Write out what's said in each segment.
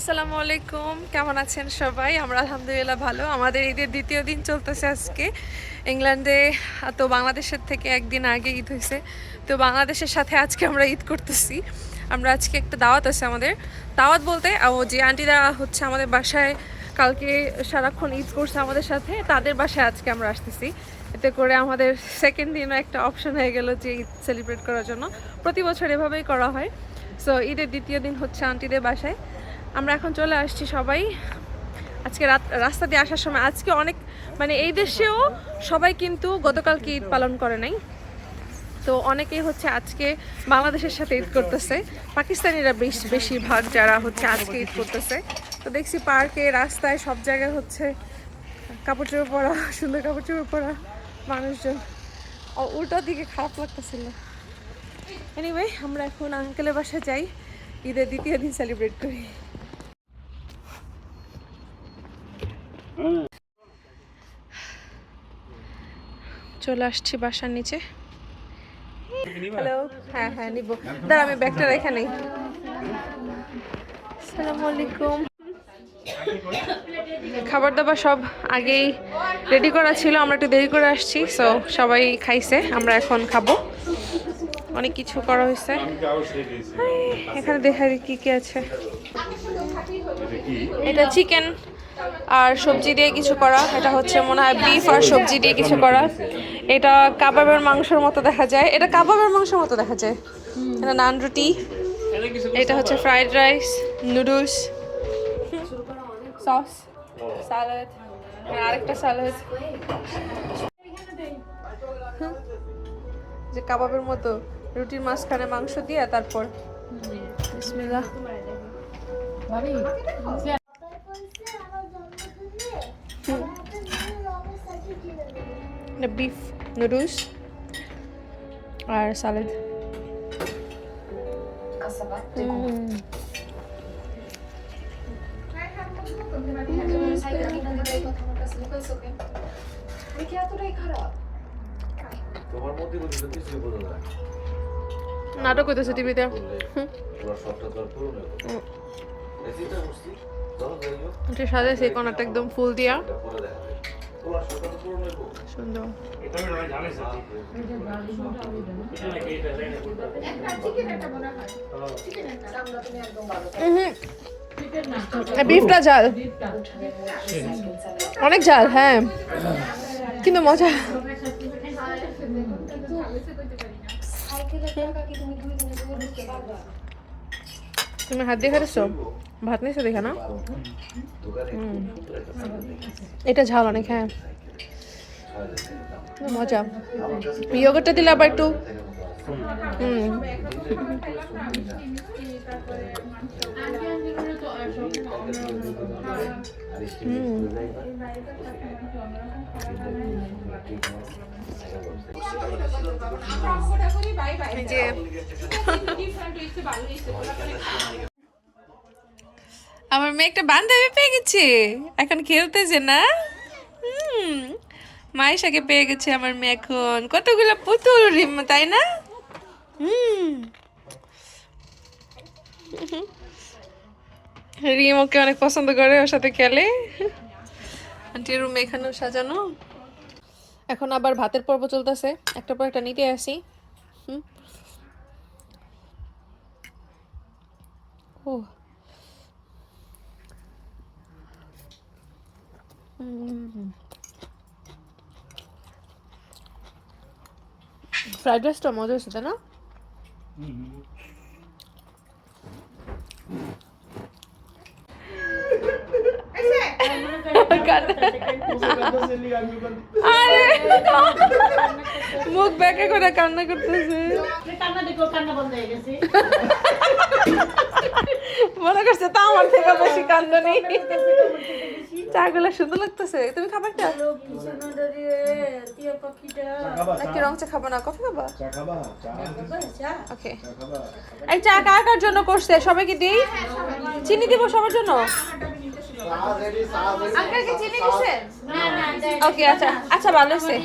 আসসালামু আলাইকুম। কেমন আছেন সবাই? আমরা আলহামদুলিল্লাহ ভালো। আমাদের ঈদের দ্বিতীয় দিন চলতেছে আজকে। ইংল্যান্ডে, তো বাংলাদেশের থেকে একদিন আগে ঈদ হয়েছে। তো বাংলাদেশের সাথে আজকে আমরা ঈদ করতেছি। আমরা আজকে একটা দাওয়াত আছে আমাদের। দাওয়াত বলতে, ও যে আন্টিরা হচ্ছে আমাদের বাসায় কালকে সারাক্ষণ ঈদ করছে আমাদের সাথে, তাদের বাসায় আজকে আমরা আসতেছি। এতে করে আমাদের সেকেন্ড দিনও একটা অপশন হয়ে গেল যে ঈদ সেলিব্রেট করার জন্য। প্রতি বছর এভাবেই করা হয়। সো ঈদের দ্বিতীয় দিন হচ্ছে আন্টিদের বাসায়। আমরা এখন চলে আসছি সবাই। আজকে রাত রাস্তা দিয়ে আসার সময় আজকে অনেক মানে এই দেশেও সবাই কিন্তু গতকালকে ঈদ পালন করে নাই। তো অনেকেই হচ্ছে আজকে বাংলাদেশের সাথে ঈদ করতেছে। পাকিস্তানিরা বেশ বেশিরভাগ যারা হচ্ছে আজকে ঈদ করতেছে। তো দেখছি পার্কে, রাস্তায় সব জায়গায় হচ্ছে কাপড় চোপড় পরা, সুন্দর কাপড় চোপড় পরা মানুষজন। উল্টো দিকে খারাপ লাগতেছিল। এনিওয়ে আমরা এখন আঙ্কেলের বাসায় যাই। ঈদের দ্বিতীয় দিন সেলিব্রেট করি। চলে আসছি বাসার নিচে। হ্যালো হ্যাঁ হ্যাঁ নিব। দাঁড়া আমি ব্যাগটা রেখে নেই। আসসালামু আলাইকুম। খাবার দাবার সব আগেই রেডি করা ছিল আমরা একটু দেরি করে আসছি সো সবাই খাইছে আমরা এখন খাব। অনেক কিছু করা হয়েছে। এখানে দেখা কি কি আছে। এটা চিকেন আর সবজি দিয়ে কিছু করা, এটা হচ্ছে মনে হয় বিফ আর সবজি দিয়ে কিছু করা। এটা কাবাবের মাংসের মতো দেখা যায়। এটা কাবাবের মাংসের মতো দেখা যায়। এটা নান রুটি। এটা হচ্ছে fried rice noodles sauce salad আরেকটা স্যালাড যে কাবাবের মতো রুটির মাঝখানে মাংস দিয়ে, তারপর। বিসমিল্লাহ বিফ নুডলস আর স্যালাড তোমার মধ্যে বলছিল কিছু বোঝা যায় নাটক হইতেছে টিভিতে তোমার সবটা তোর পুরো নেব এই চিন্তা করছি চলো যাই হোক। এটা সাজাইছে এই কোনাটা একদম ফুল দিয়া। এটা পরে দেখা যাবে তোমার সবটা তো পুরো নেব সুন্দর বিফটা ঝাল অনেক ঝাল হ্যাঁ কিন্তু মজা তুমি হাত দিয়ে খাচ্ছ ভাত নিয়েছো দেখা না এটা ঝাল অনেক হ্যাঁ। মজা। ইয়োগারটা দিলে আবার একটু হুম। এই যে আমার মেয়ে একটা বান্ধবী পেয়ে গেছে। এখন খেলতেছে না। হুম পেয়ে গেছে আমার মেয়ে এখন। কতগুলো পুতুল রিম তাই না? হুম। রিম ওকে অনেক পছন্দ করে ওর সাথে খেলে। আন্টির রুম এখানেও সাজানো। এখন আবার ভাতের পর্ব চলতেছে। একটা পর একটা নিতে আসি। হুম। ও। ফ্রাইড রাইসটা মজা হয়েছে না? মুখ ব্যাকে করে কান্না করতেছে। মনে করছে তা আমার থেকে বেশি কান্দনি। চাগুলো সুন্দর লাগতেছে। তুমি খাবারটা নাকি রং চা খাব না? কফি খাবা? ওকে। এই চা কার কার জন্য করছে? সবাইকে দিই? চিনি দিব সবার জন্য? আঙ্কেল কি চিনি দিছে? ওকে আচ্ছা আচ্ছা ভালো হয়েছে।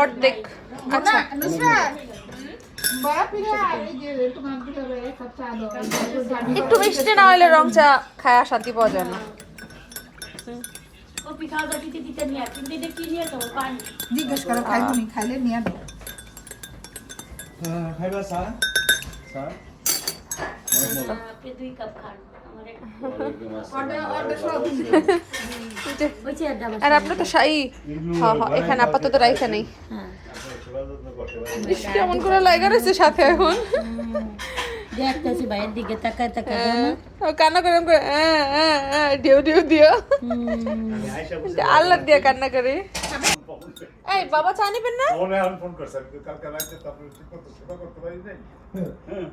অর্ধেক। আচ্ছা। একটু মিষ্টি না হলে রং চা খায় শান্তি পাওয়া যায় না। জিজ্ঞেস করো খাইবো নি? খাইলে নিয়ে দাও খাইবা চা? চা? দুই কাপ খান। আমার একটা যে- ওই চেয়ারটা আর আপনার তো শাই হ্যাঁ হ্যাঁ এখানে আপাতত রাইখা নেই। হ্যাঁ। কেমন করে লাগা রয়েছে সাথে এখন? দেখতেছি ভাইয়ের দিকে তাকায় তাকায় হ্যাঁ, ও কান্না করে করে হ্যাঁ, হ্যাঁ, হ্যাঁ, ডিউ ডিউ দিও। আল্লাহ দিয়ে কান্না করে। এই বাবা চা নিবেন না? ফোনে ফোন করছে আমি কালকে তারপরে ঠিক সেবা করতে পারি নাই। হ্যাঁ।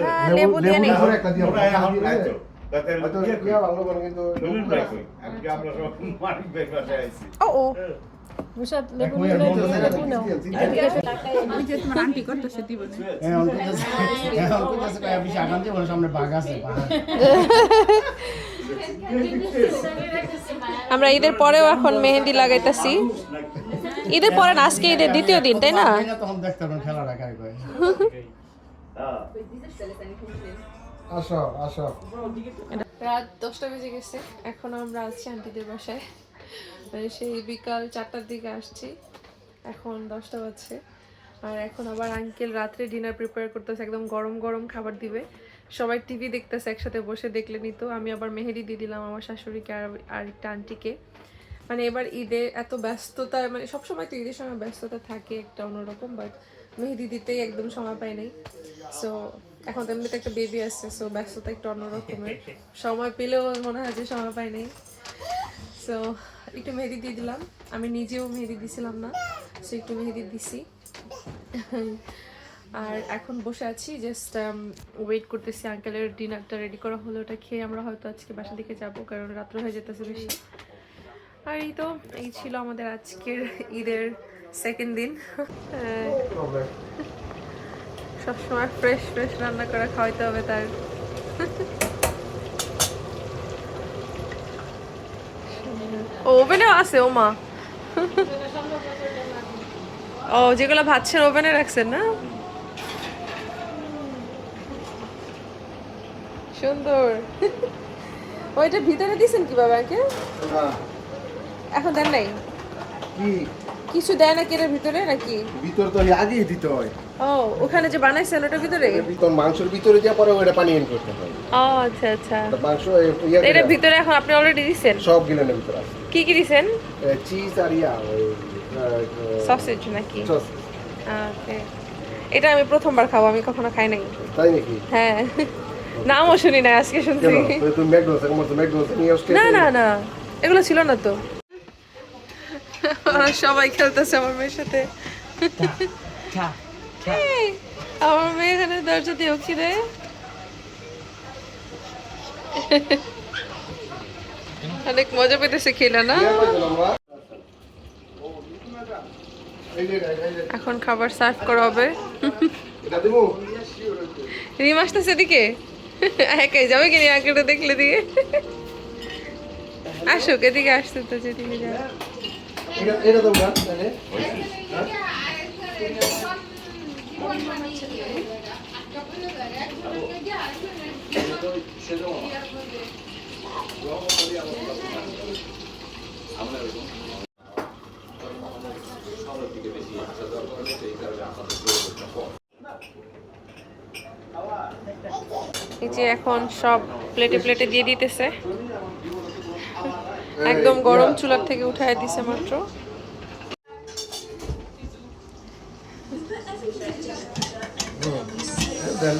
হ্যাঁ লেবু দিয়ে তাতে ইয়ে ইয়া ভালো করে কিন্তু আমরা সব মানিক ভাই বাসায় আইছি। ও ও। এক মেয়ের বন্ধু থেকে দিয়েছি, যে তোমার আন্টি করতেছে দিব না। হ্যাঁ, অল্প কাছে- হ্যাঁ, অল্প কাছে কয়, আপনি শাকান্তি বলে সামনে বাঘ আছে, আমরা ঈদের পরেও এখন মেহেন্দি লাগাইতাছি। ঈদের পরে না আজকে ঈদের দ্বিতীয় দিন তাই না? এই তখন দেখতে খেলাটা কারে কয়। আসো আসো। রাত দশটা বেজে গেছে। এখন আমরা আছি আন্টিদের বাসায়। মানে সেই বিকাল চারটার দিকে আসছি। এখন দশটা বাজছে। আর এখন আবার আঙ্কেল রাত্রে ডিনার প্রিপেয়ার করতেছে, একদম গরম গরম খাবার দিবে। সবাই টিভি দেখতেছে, একসাথে বসে দেখলে নিত। আমি আবার মেহেদি দিয়ে দিলাম আমার শাশুড়িকে আর আর একটা আন্টিকে মানে এবার ঈদে এত ব্যস্ততা মানে সবসময় তো ঈদের সময় ব্যস্ততা থাকে, একটা অন্যরকম বাট মেহেদি দিতেই একদম সময় পাই নাই। সো এখন তো এমনিতে একটা বেবি আসছে সো ব্যস্ততা একটু অন্যরকমের সময় পেলেও মনে হয় যে সময় পাই নাই। সো একটু মেহেদি দিয়ে দিলাম। আমি নিজেও মেহেদি দিছিলাম না সো একটু মেহেদি দিছি। আর এখন বসে আছি জাস্ট ওয়েট করতেছি আঙ্কেলের ডিনারটা রেডি করা হলো, ওটা খেয়ে আমরা হয়তো আজকে বাসা দিকে যাব, কারণ রাত্র হয়ে যেতেছে বেশি। আর এই তো, এই ছিল আমাদের আজকের ঈদের সেকেন্ড দিন। সবসময় ফ্রেশ ফ্রেশ রান্না করা খাওয়াইতে হবে তার। ওভেনেও আছে ও যেগুলো ভাজছেন ওভেনে রাখছেন না? সুন্দর। ওইটা ভিতরে দিছেন আগে না, এখন দেন নাই? কি? কিছু দেয় না কেনের ভিতরে নাকি? ভিতর তো আগেই দিতে হয়। ও ওখানে যে বানাইছেন ওটার ভিতরে? ভিতর মাংসের ভিতরে যা পরে ওটা পানি এন করতে হয় ও আচ্ছা আচ্ছা। মাংস এ- এটার করে- ভিতরে এখন আপনি অলরেডি দিছেন? সব গিলেনের ভিতরে আছে। কি কি দিছেন? চিজ আর ইয়া সসেজ নাকি? ওকে। এটা আমি প্রথমবার খাব আমি কখনো খাই নাই। তাই নাকি? হ্যাঁ। নামও শুনি না আজকে শুনছি। তুমি ম্যাকডোনাল্ডস আমার তো ম্যাকডোনাল্ডস নিয়ে আসতে না না না। এগুলো ছিল না তো। সবাই খেলতেছে আমার মেয়ের সাথে। আমার মেয়ে এখানে দরজা দিয়ে উঠি রে। অনেক মজা পেতেছে খেলে, না? এখন খাবার সার্ভ করা হবে। রিম আসতেছে এদিকে? একাই যাবে কিনি আঁকেটা দেখলে দিকে আসুক, এদিকে আসতে তো যেদিকে যাবে। যে এখন সব প্লেটে প্লেটে দিয়ে দিতেছে। একদম গরম চুলার থেকে উঠায় দিছে মাত্র। দেন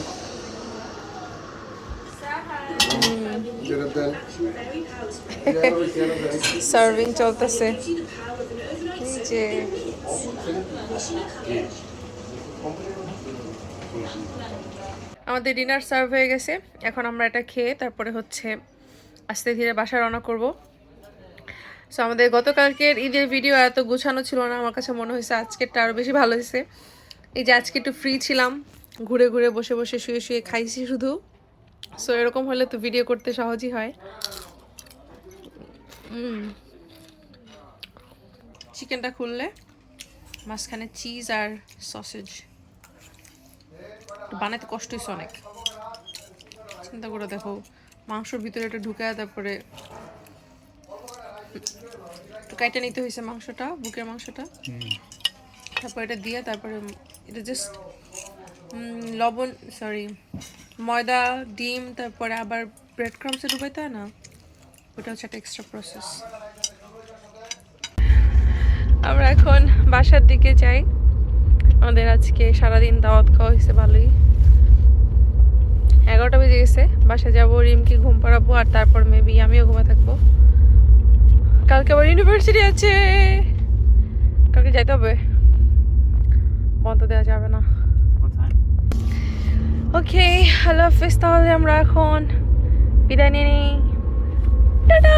সার্ভিং চলতেছে। যে? আমাদের ডিনার সার্ভ হয়ে গেছে। এখন আমরা এটা খেয়ে তারপরে হচ্ছে আস্তে ধীরে বাসা রওনা করব। সো আমাদের গতকালকের ঈদের ভিডিও এত গুছানো ছিল না আমার কাছে মনে হয়েছে আজকেরটা আরও বেশি ভালো হয়েছে। এই যে আজকে একটু ফ্রি ছিলাম ঘুরে ঘুরে বসে বসে শুয়ে শুয়ে খাইছি শুধু। সো এরকম হলে তো ভিডিও করতে সহজই হয়। চিকেনটা খুললে মাঝখানে চিজ আর সসেজ বানাতে কষ্ট হয়েছে অনেক। চিন্তা করে দেখো মাংসর ভিতরে এটা ঢুকায় তারপরে একটু কাইটা নিতে হয়েছে মাংসটা বুকের মাংসটা। তারপর এটা দিয়ে তারপরে এটা জাস্ট লবণ সরি ময়দা, ডিম, তারপরে আবার ব্রেড ক্রামসে ঢুকাইতে হয় না? ওটা হচ্ছে একটা এক্সট্রা প্রসেস আমরা এখন বাসার দিকে যাই। আমাদের আজকে সারাদিন দাওয়াত খাওয়া হয়েছে ভালোই। এগারোটা বেজে গেছে, বাসায় যাব, রিমকে ঘুম পাড়াবো, আর তারপর মেবি আমিও ঘুমে থাকব। কালকে আবার ইউনিভার্সিটি আছে। কালকে যাইতে হবে? বন্ধ দেওয়া যাবে না। ওকে হ্যালো হাফিজ তাহলে আমরা এখন বিদায় নিয়ে নিই। টাটা!